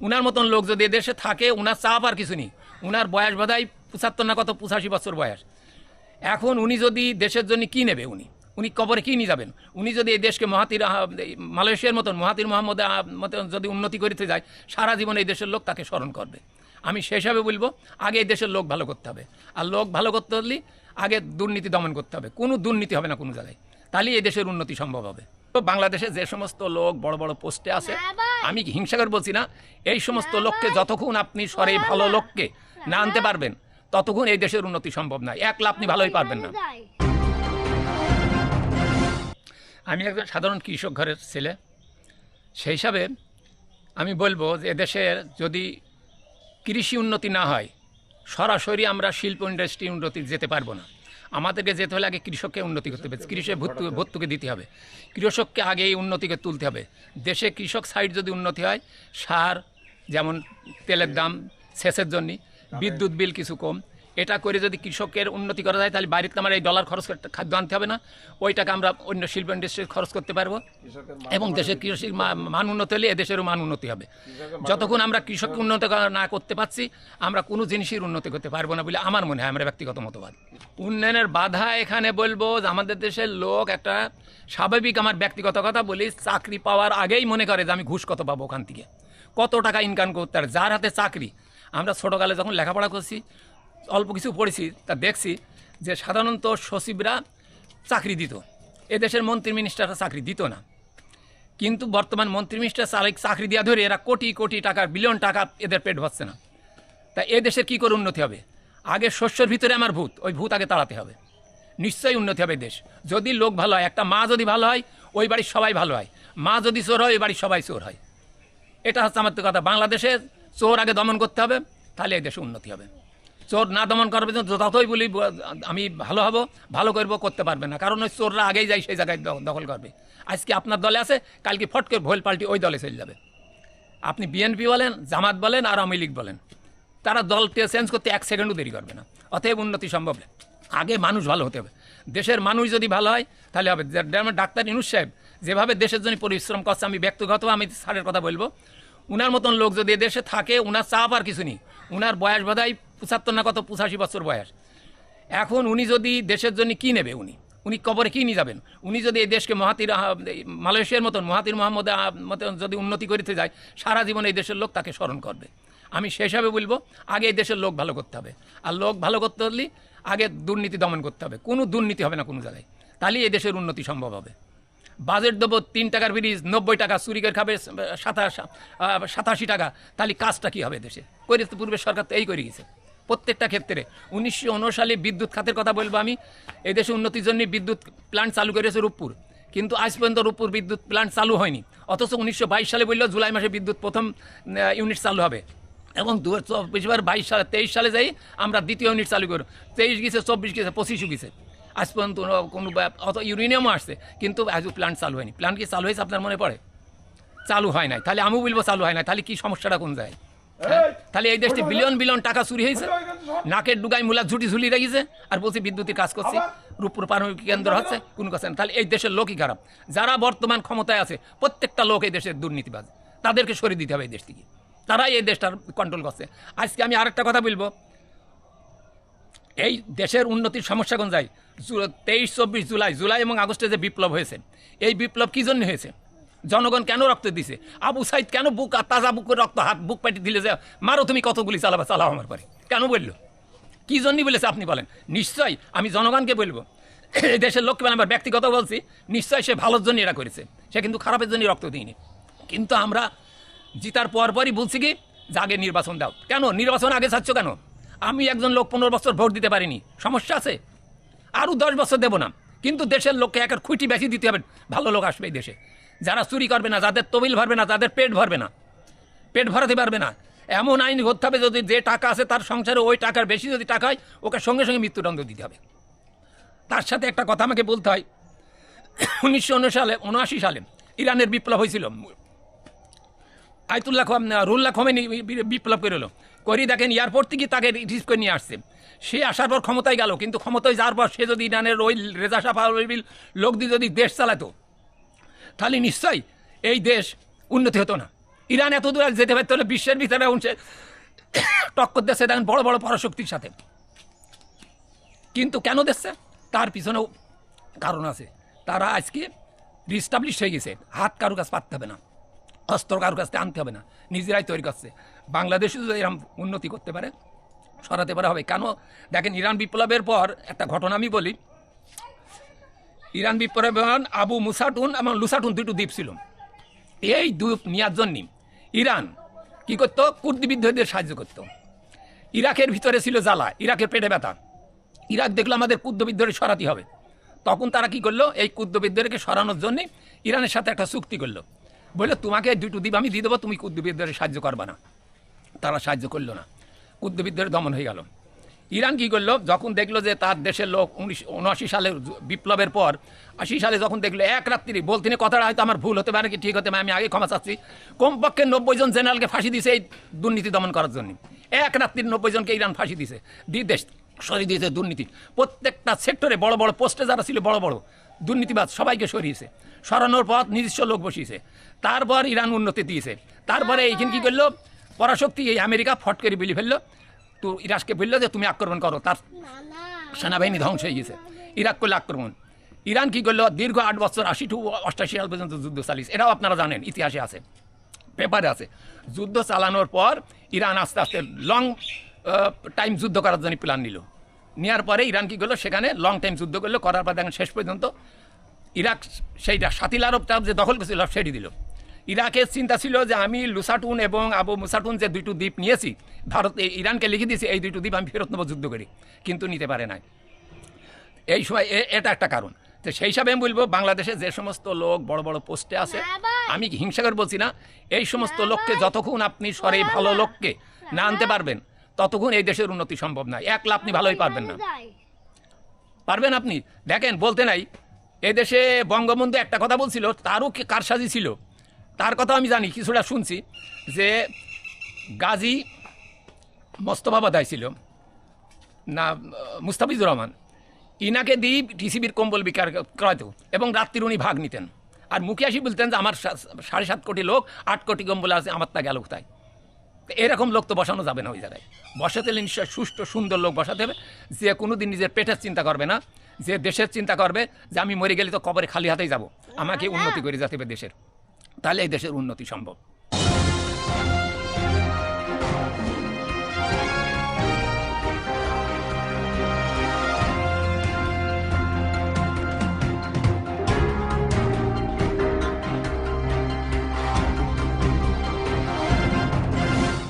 উনার মতন লোক যদি এদেশে থাকে, উনার চাপ আর কিছু নেই। উনার বয়স বোধহয় পঁচাত্তর না কত, পঁচাশি বছর বয়স। এখন উনি যদি দেশের জন্য কি নেবে উনি? উনি কবরে কি নিয়ে যাবেন? উনি যদি এই দেশকে মহাতির মালয়েশিয়ার মতন, মহাতির মোহাম্মদ মতন যদি উন্নতি করতে যায়, সারা জীবন এই দেশের লোক তাকে স্মরণ করবে। আমি সেই হিসাবে বলব, আগে এই দেশের লোক ভালো করতে হবে। আর লোক ভালো করতে হলে আগে দুর্নীতি দমন করতে হবে। কোনো দুর্নীতি হবে না কোনো জায়গায়। তাহলেই এই দেশের উন্নতি সম্ভব হবে। তো বাংলাদেশে যে সমস্ত লোক বড় বড় পোস্টে আছে আমি হিংসা করে বলছি না? এই সমস্ত লোককে যতক্ষণ আপনি সরে ভালো লোককে না আনতে পারবেন ততক্ষণ এই দেশের উন্নতি সম্ভব না একলা আপনি ভালোই পারবেন না। আমি একজন সাধারণ কৃষক ঘরের ছেলে। সেই হিসাবে আমি বলব যে এদেশের যদি কৃষি উন্নতি না হয় সরাসরি আমরা শিল্প ইন্ডাস্ট্রি উন্নতি যেতে পারব না। আমাদেরকে যেতে হলে আগে কৃষককে উন্নতি করতে হবে। কৃষকের ভর্তু ভর্তুকে দিতে হবে। কৃষককে আগে এই উন্নতিকে তুলতে হবে। দেশে কৃষক সাইড যদি উন্নতি হয়, সার, যেমন তেলের দাম সেচের জন্য, বিদ্যুৎ বিল কিছু কম এটা করে যদি কৃষকের উন্নতি করা যায় তাহলে বাড়িতে আমার এই ডলার খরচ করতে খাদ্য আনতে হবে না। ওই টাকা আমরা অন্য শিল্প ইন্ডাস্ট্রি খরচ করতে পারব। এবং দেশের কৃষির মান উন্নতি হলে এদেশেরও মান উন্নতি হবে। যতক্ষণ আমরা কৃষককে উন্নত না করতে পারছি আমরা কোনো জিনিসের উন্নতি করতে পারব না বলে আমার মনে হয় আমার ব্যক্তিগত মতবাদ। উন্নয়নের বাধা এখানে বলব যে আমাদের দেশের লোক একটা স্বাভাবিক আমার ব্যক্তিগত কথা বলি চাকরি পাওয়ার আগেই মনে করে যে আমি ঘুষ কত পাবো ওখান থেকে। কত টাকা ইনকাম করতে পারে? যার হাতে চাকরি। আমরা ছোটোকালে যখন লেখাপড়া করছি অল্প কিছু পড়েছি, তা দেখছি যে সাধারণত সচিবরা চাকরি দিত। এদেশের মন্ত্রী মিনিস্টাররা চাকরি দিত না। কিন্তু বর্তমান মন্ত্রী মিনিস্টার চাকরি চাকরি দেওয়া ধরে এরা কোটি কোটি টাকার বিলিয়ন টাকা এদের পেট ভরছে না। তা এ দেশের কী করে উন্নতি হবে? আগে শস্যের ভিতরে আমার ভূত, ওই ভূত আগে তাড়াতে হবে। নিশ্চয়ই উন্নতি হবে দেশ। যদি লোক ভালো হয়, একটা মা যদি ভালো হয়, ওই বাড়ির সবাই ভালো হয়। মা যদি চোর হয়, ওই বাড়ির সবাই চোর হয়। এটা হচ্ছে আমার তো কথা। বাংলাদেশে চোর আগে দমন করতে হবে, তাহলে এই দেশে উন্নতি হবে। চোর না দমন করবে তো যতই বলি আমি ভালো হব, ভালো করব, করতে পারবে না। কারণ ওই চোররা আগেই যায় সেই জায়গায় দখল করবে। আজকে আপনার দলে আছে, কালকে ফট করে ভোল পাল্টি ওই দলে চলে যাবে। আপনি বিএনপি বলেন, জামাত বলেন, আর আওয়ামী লীগ বলেন। তারা দলকে চেঞ্জ করতে এক সেকেন্ডও দেরি করবে না। অতএব উন্নতি সম্ভব। আগে মানুষ ভালো হতে হবে। দেশের মানুষ যদি ভালো হয়, তাহলে হবে। ডাক্তার ইনুস সাহেব, যেভাবে দেশের জন্য পরিশ্রম করছে, আমি ব্যক্তিগত, আমি স্যারের কথা বলব। উনার মতন লোক যদি দেশে থাকে, উনার চাপ আর কিছু নেই। উনার বয়স বোধহয় পঁচাত্তর না কত? পঁচাশি বছর বয়স। এখন উনি যদি দেশের জন্য কি নেবে উনি? উনি কবরে কি নিয়ে যাবেন? উনি যদি এই দেশকে মহাতির মালয়েশিয়ার মতন, মহাতির মোহাম্মদ মতন যদি উন্নতি করতে যায়, সারা জীবন এই দেশের লোক তাকে স্মরণ করবে। আমি সেই হিসাবে বলব, আগে এই দেশের লোক ভালো করতে হবে। আর লোক ভালো করতে হলে আগে দুর্নীতি দমন করতে হবে। কোনো দুর্নীতি হবে না কোনো জায়গায়। তাহলেই এই দেশের উন্নতি সম্ভব হবে। বাজেট দেবো তিন টাকার ব্রিজ, নব্বই টাকা চুরি করে খাবে, সাতাশ সাতাশি টাকা। তাহলে কাজটা কী হবে দেশে? করে পূর্বের সরকার তো এই করে গেছে। প্রত্যেকটা ক্ষেত্রে। উনিশশো সালে বিদ্যুৎ খাতের কথা বলব আমি। এই দেশে উন্নতির জন্য বিদ্যুৎ প্ল্যান্ট চালু করেছে রূপপুর। কিন্তু আজ পর্যন্ত রূপপুর বিদ্যুৎ প্ল্যান্ট চালু হয়নি। অথচ উনিশশো বাইশ সালে বললেও জুলাই মাসে বিদ্যুৎ প্রথম ইউনিট চালু হবে। এবং দু চব্বিশ বাইশ সালে, তেইশ সালে যাই আমরা দ্বিতীয় ইউনিট চালু করব। তেইশ গেছে, চব্বিশ গেছে, পঁচিশও গেছে। আজ পর্যন্ত কোনো- অত ইউরেনিয়ামও আসছে। কিন্তু আজ প্ল্যান্ট চালু হয়নি। প্ল্যান্ট কি চালু হয়েছে আপনার মনে পড়ে? চালু হয় নাই। তাহলে আমিও বলব চালু হয় নাই। তাহলে কি সমস্যাটা কোন যায়? তাহলে এই দেশটি বিলিয়ন বিলিয়ন টাকা চুরি হয়েছে। নাকের ডুগাই মূলা ঝুটি ঝুলি রেখেছে আর বলছি বিদ্যুতের কাজ করছি। রূপপুর পারমাণবিক কেন্দ্র হচ্ছে কোন কথা না তাহলে এই দেশের লোকই খারাপ। যারা বর্তমান ক্ষমতায় আছে প্রত্যেকটা লোক এই দেশের দুর্নীতিবাজ। তাদেরকে সরিয়ে দিতে হবে এই দেশ থেকে। তারাই এই দেশটার কন্ট্রোল করছে। আজকে আমি আরেকটা কথা বলব। এই দেশের উন্নতির সমস্যা কোন যায়? তেইশ চব্বিশ জুলাই জুলাই এবং আগস্টে যে বিপ্লব হয়েছে এই বিপ্লব কী জন্য হয়েছে? জনগণ কেন রক্ত দিছে? আবু সাইদ কেন বুক আর তাজা বুকের রক্ত হাত বুক পাটি দিলে যে, মারো তুমি কতগুলি চালাবা, চালাও আমার পরে। কেন বলল? কী জন্যই বলেছে আপনি বলেন? নিশ্চয়ই আমি জনগণকে বলব। এই দেশের লোককে মানে আমার ব্যক্তিগত বলছি নিশ্চয়ই সে ভালোর জন্য এটা করেছে। সে কিন্তু খারাপের জন্যই রক্ত দিইনি কিন্তু আমরা জিতার পর পরই বলছি কি, যে আগে নির্বাচন দাও। কেন? নির্বাচন আগে চাচ্ছ কেন? আমি একজন লোক পনেরো বছর ভোট দিতে পারিনি। সমস্যা আছে? আরও দশ বছর দেবো না। কিন্তু দেশের লোককে একের খুঁটি বেশি দিতে হবে। ভালো লোক আসবে এই দেশে। যারা চুরি করবে না, যাদের তবিল ভরবে না, যাদের পেট ভরবে না, পেট ভরাতে পারবে না, এমন আইন করতে হবে যদি যে টাকা আছে তার সংসারে ওই টাকার বেশি যদি টাকা হয়, ওকে সঙ্গে সঙ্গে মৃত্যুদণ্ড দিতে হবে। তার সাথে একটা কথা আমাকে বলতে হয়। উনিশশো সালে, উনআশি সালে ইরানের বিপ্লব হয়েছিল। আয়তুল্লাহ রুল্লাহ খোমেনি বিপ্লব করে এলো। করি দেখেন, এয়ারপোর্ট থেকে তাকে রিসিভ করে নিয়ে আসছে। সে আসার পর ক্ষমতায় গেল, কিন্তু ক্ষমতায় যাওয়ার পর সে যদি ইরানের ওই রেজা সাফাবিল লোক দিয়ে যদি দেশ চালাতো তাহলে নিশ্চয়ই এই দেশ উন্নতি হতো না। ইরান এত দূর যেতে পারতো না, বিশ্বের ভিতরে উঠছে টক্কর দিচ্ছে দেখেন, বড় বড় পরাশক্তির সাথে। কিন্তু কেন দিচ্ছে তার পিছনেও কারণ আছে। তারা আজকে রিস্টাবলিশ হয়ে গেছে। হাত কারও কাছে পাততে হবে না। অস্ত্র কারও কাছে আনতে হবে না। নিজেরাই তৈরি করছে। বাংলাদেশে যদি এরকম উন্নতি করতে পারে, সরাতে পারা, হবে। কেন? দেখেন, ইরান বিপ্লবের পর একটা ঘটনা আমি বলি। ইরান বিপ্লবের আবু মুসাটুন এবং লুসাটুন দুটো দ্বীপ ছিল। এই দ্বীপ নেওয়ার জন্য ইরান কি করতো? কুর্দি বিদ্রোহীদের সাহায্য করতো। ইরাকের ভিতরে ছিল জ্বালা, ইরাকের পেটে ব্যথা। ইরাক দেখল আমাদের কুদ্দ বিদ্রোহী সরাতে হবে। তখন তারা কি করল? এই কুদ্দ বিদ্রোহীকে সরানোর জন্য ইরানের সাথে একটা চুক্তি করল। বলল, তোমাকে দুটো দ্বীপ আমি দিয়ে দেবো, তুমি কুদ্দ সাহায্য করবা না। তারা সাহায্য করল না। কুদ্দ বিদ্রোহের দমন হয়ে গেল। ইরান কি করল? যখন দেখল যে তার দেশের লোক উনিশ, উনআশি সালের বিপ্লবের পর, আশি সালে যখন দেখল, এক রাত্রি বলতে কথাটা হয়তো আমার ভুল হতে পারে কি ঠিক হতে পারে, আমি আগে ক্ষমা চাচ্ছি। কমপক্ষে নব্বই জন জেনারেলকে ফাঁসি দিয়েছে এই দুর্নীতি দমন করার জন্য। এক রাত্রির নব্বই জনকে ইরান ফাঁসি দিয়েছে। দিয়ে দেশ সরিয়ে দিয়েছে দুর্নীতি। প্রত্যেকটা সেক্টরে বড় বড় পোস্টে যারা ছিল বড় বড় দুর্নীতিবাদ সবাইকে সরিয়েছে। সরানোর পর নিজস্ব লোক বসিয়েছে। তারপর ইরান উন্নতি দিয়েছে। তারপরে এইখানে কি করল? পরাশক্তি এই আমেরিকা ফট বলি ফেলল। তো ইরাককে বলল যে, তুমি আক্রমণ করো। তার সেনাবাহিনী ধ্বংস হয়ে গেছে। ইরাক করলে আক্রমণ। ইরান কি করল? দীর্ঘ আট বছর আশি টু অষ্টাশি সাল পর্যন্ত যুদ্ধ চালিয়েছে। এটাও আপনারা জানেন, ইতিহাসে আছে, পেপারে আছে। যুদ্ধ চালানোর পর ইরান আস্তে আস্তে লং টাইম যুদ্ধ করার জন্য প্ল্যান নিল। নেওয়ার পরে ইরান কি করল? সেখানে লং টাইম যুদ্ধ করল। করার পর দেখেন শেষ পর্যন্ত ইরাক সেইটা, সাতিল আরবটা যে দখল করেছিল, সেটি দিল। ইরাকের চিন্তা ছিল যে আমি লুসাটুন এবং আবু মুসাটুন যে দুইটো দ্বীপ নিয়েছি ভারত ইরানকে লিখে দিয়েছি এই দুইটো দ্বীপ আমি ফেরত নেব যুদ্ধ করি। কিন্তু নিতে পারে নাই। এই সময় এটা একটা কারণ। তো সেই হিসাবে আমি বলব বাংলাদেশে যে সমস্ত লোক বড় বড় পোস্টে আছে আমি কি হিংসা করে বলছি না? এই সমস্ত লোককে যতক্ষণ আপনি সরে ভালো লোককে না আনতে পারবেন ততক্ষণ এই দেশের উন্নতি সম্ভব নয়। একলা আপনি ভালোই পারবেন না। পারবেন আপনি? দেখেন বলতে নাই। এদেশে বঙ্গবন্ধু একটা কথা বলছিল তারও কারসাজি ছিল। তার কথা আমি জানি কিছুটা শুনছি যে গাজী মোস্তফাবাদায় ছিল না মুস্তাফিজুর রহমান। ইনাকে দিই টিসিবির কম্বল বিকার ক্রয়ত এবং রাত্রির উনি ভাগ নিতেন। আর মুখে আসি বলতেন যে আমার সাড়ে সাত কোটি লোক আট কোটি কম্বল আছে আমার তা গেল কোথায়? তো এরকম লোক তো বসানো যাবে না ওই জায়গায়। বসাতে হলে নিশ্চয় সুষ্ঠু সুন্দর লোক বসাতে হবে। যে কোনো দিন নিজের পেটের চিন্তা করবে না যে দেশের চিন্তা করবে যে আমি মরে গেলে তো কবরে খালি হাতেই যাব। আমাকে উন্নতি করে যেতে হবে দেশের। তাহলে এই দেশের উন্নতি সম্ভব।